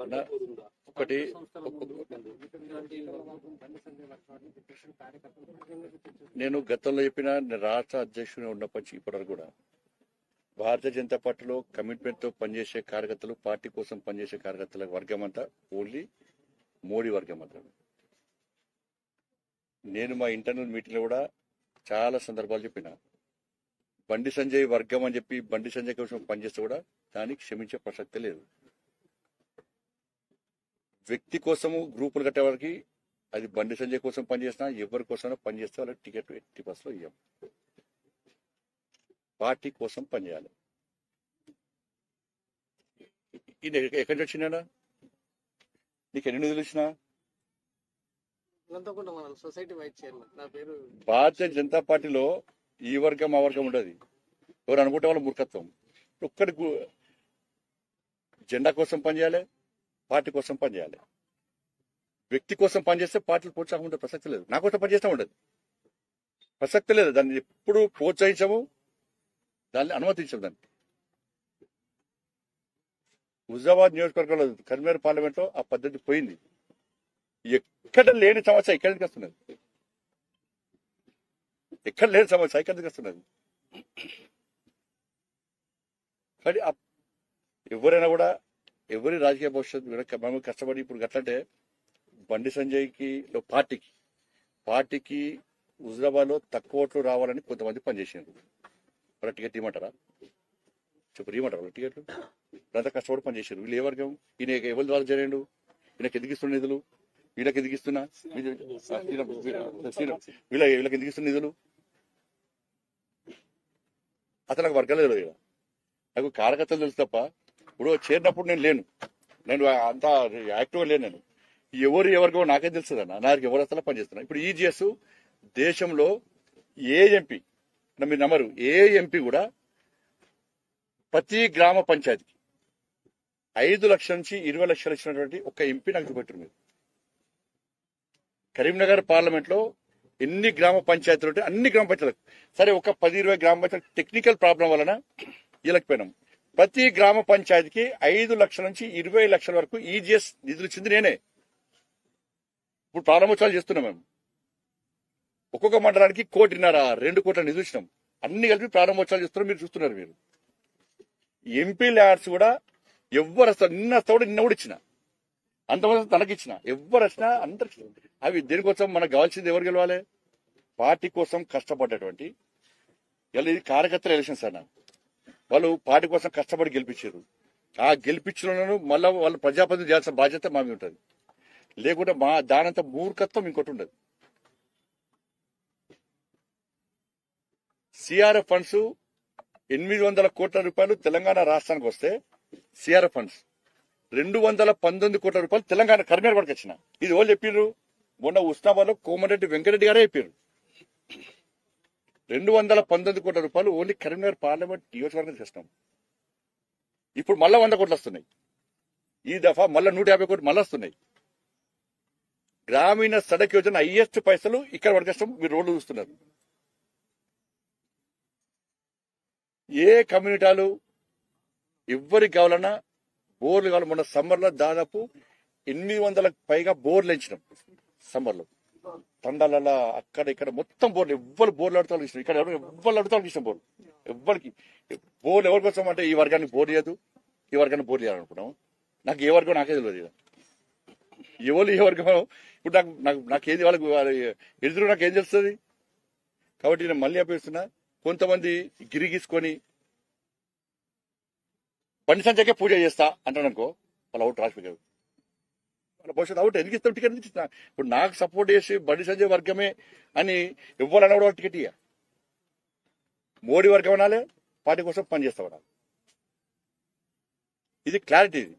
ఒకటి నేను గతంలో చెప్పిన రాష్ట్ర అధ్యక్షుడు ఉన్నప్పటి ఇప్పటివరకు కూడా భారతీయ జనతా పార్టీలో కమిట్మెంట్తో పనిచేసే కార్యకర్తలు పార్టీ కోసం పనిచేసే కార్యకర్తల వర్గం అంతా ఓన్లీ మోడీ వర్గం మాత్రమే. నేను మా ఇంటర్నల్ మీటింగ్లో కూడా చాలా సందర్భాలు చెప్పిన. బండి సంజయ్ వర్గం అని చెప్పి బండి సంజయ్ కోసం పనిచేస్తే కూడా దానికి క్షమించే ప్రసక్తే లేదు. వ్యక్తి కోసము గ్రూపులు కట్టే వారికి అది బండి సంజయ్ కోసం పనిచేసినా ఎవరి కోసమైనా పనిచేస్తే వాళ్ళకి టికెట్ ఎట్టి బస్సులో ఇవ్వం పార్టీ కోసం పనిచేయాలి. ఈయన ఎక్కడి నుంచి వచ్చినా నీకు ఎన్ని నిధులు ఇచ్చినా? అనంతకుండా మనం సొసైటీ వైస్ చైర్మన్. నా పేరు భారతీయ జనతా పార్టీలో ఈ వర్గం ఆ వర్గం ఉండదు. ఎవరు అనుకుంటే వాళ్ళ మూర్ఖత్వం. ఒక్కడి జెండా కోసం పనిచేయాలి. పార్టీ కోసం పనిచేయాలి వ్యక్తి కోసం పనిచేస్తే పార్టీలు ప్రోత్సాహం ఉండదు ప్రసక్తి లేదు. నా కోసం పనిచేస్తూ ఉండదు. ప్రసక్తి లేదు. దాన్ని ఎప్పుడు ప్రోత్సహించము దాన్ని అనుమతించము దాన్ని హుజాబాద్ నియోజకవర్గంలో కరీంనగర్ పార్లమెంట్లో ఆ పద్ధతి పోయింది. ఎక్కడ లేని సమస్య ఇక్కడి వస్తున్నది? ఎక్కడ లేని సమస్య ఇక్కడి వస్తున్నది? కానీ ఎవరైనా కూడా ఎవరి రాజకీయ భవిష్యత్తు కూడా మేము కష్టపడి ఇప్పుడు గట్లంటే బండి సంజయ్కి పార్టీకి. పార్టీకి హుజరాబాద్లో తక్కువ ఓట్లు రావాలని కొంతమంది పనిచేసారు వాళ్ళ టికెట్ ఇవ్వమంటారా? చెప్పు ఇవ్వమంటారు వాళ్ళ టికెట్లు? అంతా కష్టపడి పనిచేసారు వీళ్ళు ఏ వర్గం? ఈయన ఎవరి ద్వారా చేయండు ఈయనకి ఎదిగిస్తున్న నిధులు? వీళ్ళకి ఎదిగిస్తున్నా వీళ్ళ వీళ్ళకి ఎదిగిస్తున్న నిధులు? అతను నాకు వర్గాలు తెలియదు. నాకు కార్యకర్తలు తెలుసు తప్ప ఇప్పుడు చేరినప్పుడు నేను లేను. నేను అంత యాక్టివ్గా లేను నేను. ఎవరు ఎవరికో నాకే తెలుస్తుంది అన్న. నాకు ఎవరు అసలు పనిచేస్తున్నా ఇప్పుడు ఈజీఎస్ దేశంలో ఏ ఎంపీ మీరు నమ్మరు ఏ ఎంపీ కూడా ప్రతి గ్రామ పంచాయతీకి ఐదు లక్షల నుంచి ఇరవై లక్షలు ఇచ్చినటువంటి ఒక ఎంపీ నాకు చూపెట్టరు మీరు. కరీంనగర్ పార్లమెంట్లో ఎన్ని గ్రామ పంచాయతీలు ఉంటే అన్ని గ్రామ పంచాయతీలకు. సరే ఒక పది ఇరవై గ్రామ పంచాయతీ టెక్నికల్ ప్రాబ్లం వలన ఇవ్వలేకపోయినాం ప్రతి గ్రామ పంచాయతీకి ఐదు లక్షల నుంచి ఇరవై లక్షల వరకు ఈజీఎస్ నిధులు ఇచ్చింది నేనే. ఇప్పుడు ప్రారంభోత్సవాలు చేస్తున్నాం మేము. ఒక్కొక్క మండలానికి కోటిన్నర రెండు కోట్ల నిధులు ఇచ్చినాం. అన్ని కలిపి ప్రారంభోత్సవాలు చేస్తున్నాం మీరు చూస్తున్నారు మీరు. ఎంపీ ల్యాడ్స్ కూడా ఎవ్వరు వస్తారు. నిన్న వస్తా కూడా నిన్న కూడా ఇచ్చిన. అంతమంది తనకి ఇచ్చిన. ఎవ్వరు వచ్చినా అందరికి. అవి దేనికోసం మనకు కావాల్సింది ఎవరు గెలవాలి? పార్టీ కోసం కష్టపడ్డటువంటి ఇలా ఇది కార్యకర్తల ఎలక్షన్స్ అన్న వాళ్ళు పార్టీ కోసం కష్టపడి గెలిపించారు. ఆ గెలిపించిన మళ్ళీ వాళ్ళు ప్రజాప్రతినిధి చేయాల్సిన బాధ్యత మా మీద ఉంటుంది. లేకుంటే మా దానంత మూర్ఖత్వం ఇంకోటి ఉండదు. సిఆర్ఎఫ్ ఫండ్స్ ఎనిమిది వందల కోట్ల రూపాయలు తెలంగాణ రాష్ట్రానికి వస్తే సిఆర్ఎఫ్ ఫండ్స్ రెండు వందల పంతొమ్మిది కోట్ల రూపాయలు తెలంగాణ కరీంనగర్ వచ్చిన ఇది వాళ్ళు చెప్పారు మొన్న ఉస్నాబాద్లో కోమరెడ్డి వెంకరెడ్డి గారే చెప్పారు రెండు వందల పంతొమ్మిది కోట్ల రూపాయలు ఓన్లీ కరీంనగర్ పార్లమెంట్ నియోజకవర్గం చేస్తాం ఇప్పుడు మళ్ళా వంద కోట్లు వస్తున్నాయి. ఈ దఫా మళ్ళా నూట యాభై కోట్లు మళ్ళీ వస్తున్నాయి. గ్రామీణ సడక్ యోజన హైయెస్ట్ పైసలు ఇక్కడ వరకేస్తాం మీరు రోడ్లు చూస్తున్నారు. ఏ కమ్యూనిటాలు ఎవరికి కావాలన్నా బోర్లు కావాలి. మొన్న సమ్మర్లో దాదాపు ఎనిమిది వందలకు పైగా బోర్లు ఎంచినాం సమ్మర్లో. తండాలలో అక్కడ ఇక్కడ మొత్తం బోర్లు ఎవ్వరు బోర్లు అడుగుతారు ఇష్టం. ఇక్కడ ఎవరు ఎవ్వరు అడుగుతారు ఇష్టం బోర్లు. ఎవ్వరికి బోర్లు ఎవరి కోసం అంటే ఈ వర్గానికి బోర్ చేయదు ఈ వర్గాన్ని బోర్ చేయాలనుకున్నాము నాకు ఏ వర్గం నాకే తెలియదు ఎవరు ఏ వర్గం? ఇప్పుడు నాకు నాకు నాకేది వాళ్ళకి ఎదురు నాకు ఏం తెలుస్తుంది? కాబట్టి నేను మళ్ళీ అప్పగిస్తున్నా కొంతమంది గిరిగీసుకొని బండి సంచకే పూజ చేస్తా అంటాను అనుకో వాళ్ళ అవుట్ రాసిపోయారు భవిష్యత్ భవిష్యత్తు అవుట్ ఎందుకు ఇస్తాం? టికెట్ ఎందుకు ఇస్తా? ఇప్పుడు నాకు సపోర్ట్ చేసి బండి సంజయ్ వర్గమే అని ఇవ్వాలన్నా కూడా టికెట్ ఇయ్య. మోడీ వర్గం అనాలే పార్టీ కోసం పనిచేస్తా ఉండాలి. ఇది క్లారిటీ ఇది.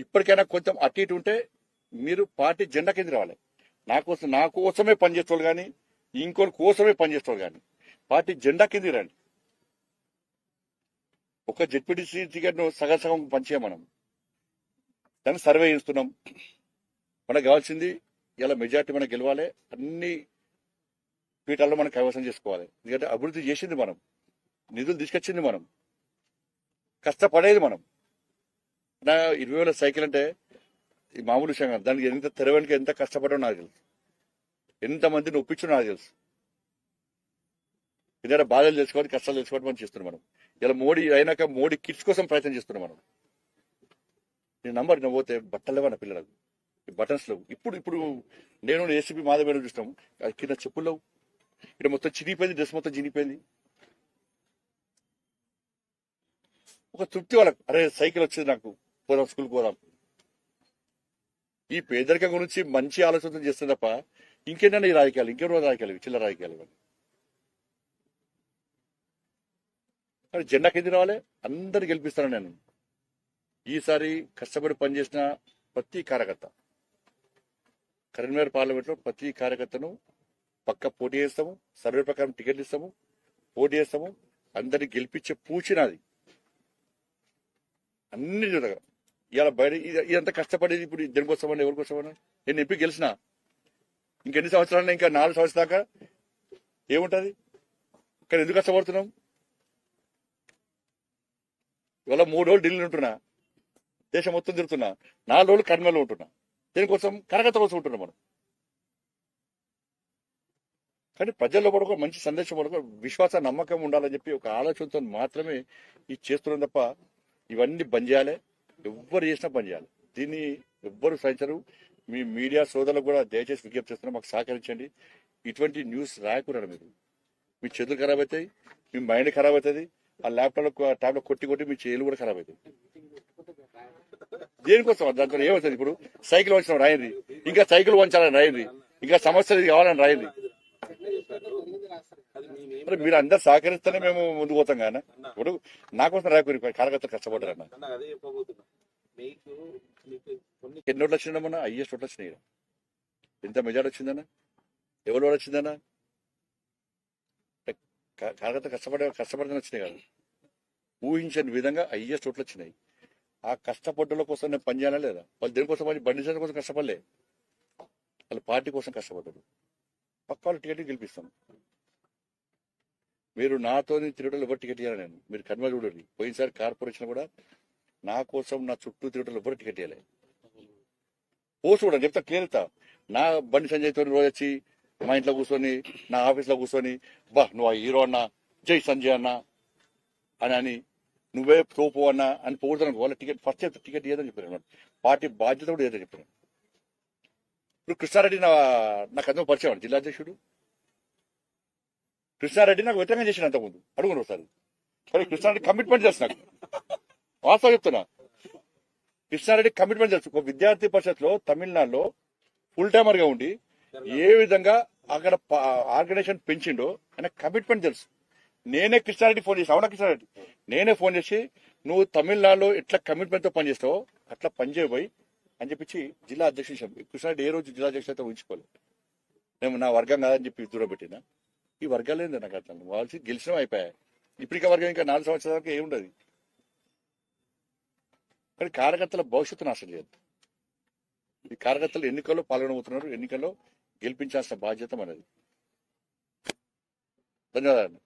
ఇప్పటికైనా కొంచెం అటు ఇటు ఉంటే మీరు పార్టీ జెండా కింద రావాలి. నా కోసం నా కోసమే పనిచేసేవాళ్ళు కానీ ఇంకోరి కోసమే పనిచేసేవాళ్ళు కానీ పార్టీ జెండా కింద రండి. ఒక జెడ్పీటీసీ టికెట్ను సగం సగం పనిచేయం మనం. దాన్ని సర్వే చేస్తున్నాం. మనకు కావాల్సింది ఇలా మెజార్టీ మనం గెలవాలి. అన్ని పీఠాల్లో మనం కైవసం చేసుకోవాలి. ఎందుకంటే అభివృద్ధి చేసింది మనం. నిధులు తీసుకొచ్చింది మనం. కష్టపడేది మనం. నా ఇరవై వేల సైకిల్ అంటే ఈ మామూలు విషయం కాదు. దానికి ఎంత తెరవడానికి ఎంత కష్టపడో నాకు తెలుసు. ఎంత మందిని ఒప్పించో నాకు తెలుసు. ఇదే బాధలు తెలుసుకోవాలి కష్టాలు తెలుసుకోవడం మనం చేస్తున్నాం మనం. ఇలా మోడీ అయినాక మోడీ కిడ్స్ కోసం ప్రయత్నం చేస్తున్నాం మనం. నేను నంబర్ నువ్వు పోతే బట్టలు నా పిల్లలకు. బటన్స్ లేవు. ఇప్పుడు ఇప్పుడు నేను ఏసీపీ మాధవ్ మేడం అది కింద చెప్పులు లేవు. ఇక్కడ మొత్తం చినిగిపోయింది డ్రెస్ మొత్తం చినిగిపోయింది. ఒక తృప్తి వాళ్ళకు. అరే సైకిల్ వచ్చింది నాకు. పోదాం స్కూల్ పోదాం. ఈ పేదరికం గురించి మంచి ఆలోచన చేస్తుంది తప్ప ఇంకేంటంటే ఈ రాజకీయాలు? ఇంకెవరో రాజకీయాలు? చిల్లర రాజకీయాలు ఇవన్నీ. జెండా కింద రావాలి. అందరు గెలిపిస్తాను నేను. ఈసారి కష్టపడి పనిచేసిన ప్రతి కార్యకర్త కరీంనగర్ పార్లమెంట్లో ప్రతి కార్యకర్తను పక్క పోటీ చేస్తాము సర్వే ప్రకారం టికెట్లు ఇస్తాము పోటీ చేస్తాము అందరిని గెలిపించే పూచినది అన్ని జరగ ఇవాళ బయట ఇదంతా కష్టపడేది ఇప్పుడు దేనికోసమని ఎవరి కోసమని నేను ఎంపీ గెలిచిన ఇంకెన్ని సంవత్సరాలు ఇంకా నాలుగు సంవత్సరాల దాకా ఏముంటుంది? ఇక్కడ ఎందుకు కష్టపడుతున్నాం? ఇవాళ మూడు రోజులు ఢిల్లీ ఉంటున్నా. దేశం మొత్తం తిరుగుతున్నా. నాలుగు రోజులు కర్మలో ఉంటున్నా. దీనికోసం కరగత కోసం ఉంటున్నాం మనం. కానీ ప్రజల్లో కూడా ఒక మంచి సందేశం కూడా విశ్వాస నమ్మకం ఉండాలని చెప్పి ఒక ఆలోచనతో మాత్రమే ఇది చేస్తున్నాం తప్ప ఇవన్నీ బంద్ చేయాలి. ఎవ్వరు చేసినా బంద్ చేయాలి. దీన్ని ఎవ్వరు సహించరు. మీ మీడియా సోదరులకు కూడా దయచేసి విజ్ఞప్తి చేస్తున్నా మాకు సహకరించండి. ఇటువంటి న్యూస్ రాయకూడదు మీరు. మీ చేతులు ఖరాబ్ అవుతాయి మీ మైండ్ ఖరాబ్ అవుతుంది ఆ ల్యాప్టాప్ ట్యాబ్లో కొట్టి కొట్టి మీ చేతులు కూడా ఖరాబ్ అవుతాయి. దేనికోసం దాంతో ఏమవుతుంది ఇప్పుడు? సైకిల్ వంచడం రాయండి ఇంకా సైకిల్ వంచాలని రాయండి ఇంకా సమస్య ఇది కావాలని రాయండి మరి మీరు అందరు సహకరిస్తేనే మేము ముందుకు పోతాం కానీ ఇప్పుడు నా కోసం రాయకూరి కార్యకర్తలు కష్టపడ్డారన్న అన్న. ఎన్ని ఓట్లు వచ్చిందమ్మా హైయెస్ట్ ఓట్లు వచ్చినాయి ఎంత మెజార్టీ వచ్చిందన్న ఎవరు ఓట్లు వచ్చిందన్న కార్యకర్త కష్టపడే కష్టపడిన వచ్చినాయి కాదు. ఊహించని విధంగా హైయెస్ట్ ఓట్లు వచ్చినాయి. ఆ కష్టపడ్డల కోసం నేను పనిచేయాలా లేదా? వాళ్ళు దేనికోసం పని బండి కోసం కష్టపడలే. వాళ్ళు పార్టీ కోసం కష్టపడ్డారు. పక్క వాళ్ళు టికెట్ గెలిపిస్తాం. మీరు నాతో తిరగడం ఎవరు టికెట్ ఇవ్వాలి నేను? మీరు కర్మ చూడండి. పోయినసారి కార్పొరేషన్ కూడా నా కోసం నా చుట్టూ తిరుగుటలు ఎవరు టికెట్ ఇవ్వాలి ఓ చూడండి చెప్తా క్లియర్ నా బండి సంజయ్ తోని రోజు వచ్చి మా ఇంట్లో కూర్చొని నా ఆఫీస్లో కూర్చొని బా నువ్వు ఆ హీరో అన్న జై సంజయ్ అన్న అని అని నువ్వే తోపు అన్న అని పోగొడతాను వాళ్ళ టికెట్ ఫస్ట్ చెప్తా టికెట్ ఏదని చెప్పారు పార్టీ బాధ్యత కూడా ఏదని చెప్పారు. ఇప్పుడు కృష్ణారెడ్డి నా నాకు అందరూ పరిచయం అండి జిల్లా అధ్యక్షుడు. కృష్ణారెడ్డి నాకు వ్యతిరేకం చేసిన అంతకుముందు. అడుగును ఒకసారి. కానీ కృష్ణారెడ్డి కమిట్మెంట్ చేస్తున్నాను నాకు. వాస్తవం చెప్తున్నా. కృష్ణారెడ్డి కమిట్మెంట్ తెలుసు. ఒక విద్యార్థి పరిషత్లో తమిళనాడులో ఫుల్ టైమర్గా ఉండి ఏ విధంగా అక్కడ ఆర్గనైజేషన్ పెంచిండో ఆయన కమిట్మెంట్ తెలుసు. నేనే కృష్ణారెడ్డి ఫోన్ చేసి అవునా కృష్ణారెడ్డి? నేనే ఫోన్ చేసి నువ్వు తమిళనాడులో ఎట్లా కమిట్మెంట్తో పనిచేస్తావో అట్లా పనిచేయబోయి అని చెప్పించి జిల్లా అధ్యక్షుడు చెప్పి కృష్ణారెడ్డి ఏ రోజు జిల్లా అధ్యక్షుడు అయితే ఉంచుకోలేదు నేను నా వర్గం కాదని చెప్పి దూరం పెట్టిన. ఈ వర్గాలు ఏంది నాకు అర్థం వాళ్ళకి గెలిచినా అయిపోయాయి. ఇప్పటికే వర్గం ఇంకా నాలుగు సంవత్సరాల వరకు ఏముండదు. కానీ కార్యకర్తల భవిష్యత్తు నాశనం చేయదు ఈ కార్యకర్తలు ఎన్నికల్లో పాల్గొనబోతున్నారు. ఎన్నికల్లో గెలిపించాల్సిన బాధ్యత మనది. ధన్యవాదాలు.